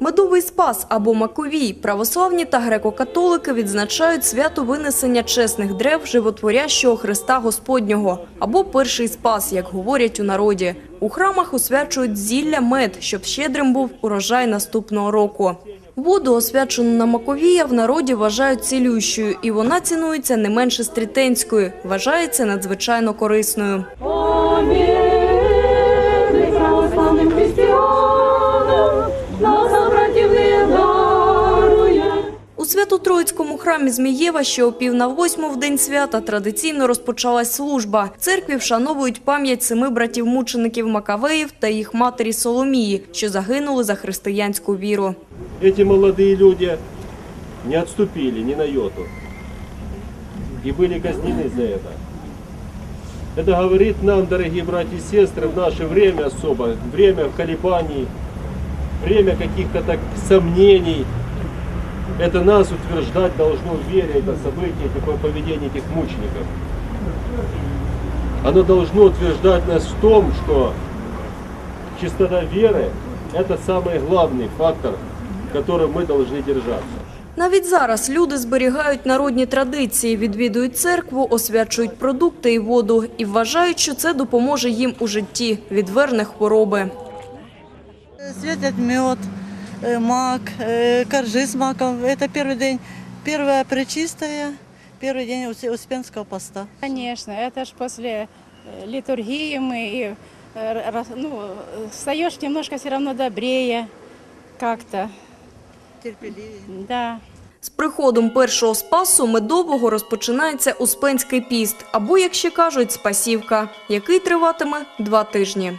Медовий спас або Маковій православні та греко-католики відзначають свято винесення чесних древ животворящого Христа Господнього або перший спас, як говорять у народі. У храмах освячують зілля мед, щоб щедрим був урожай наступного року. Воду, освячену на Маковія, в народі вважають цілющою, і вона цінується не менше стрітенської, вважається надзвичайно корисною. Помилуй православним християнам, нас братів не дарує. У Свято-Троїцькому храмі Змієва ще о пів на восьму в день свята традиційно розпочалась служба. В церкві вшановують пам'ять семи братів-мучеників Макавеїв та їх матері Соломії, що загинули за християнську віру. Эти молодые люди не отступили ни на йоту и были казнены за это. Это говорит нам, дорогие братья и сестры, в наше время особо, время колебаний, время каких-то так сомнений. Это нас утверждать должно в вере, это событие, такое поведение этих мучеников. Оно должно утверждать нас в том, что чистота веры – это самый главный фактор, которым мы должны держаться. Навіть зараз люди зберігають народні традиції, відвідують церкву, освячують продукти і воду і вважають, що це допоможе їм у житті, відверне хвороби. Светят мед, э, мак, э, коржи с маком. Это первый день, первое пречистое, первый день Ус- Успенского поста. Конечно, это ж после э, литургии мы и э, раз- ну, э, встаешь немножко все равно добрее как-то, Терпеливее. да. З приходом першого спасу медового розпочинається Успенський піст, або, як ще кажуть, спасівка, який триватиме два тижні.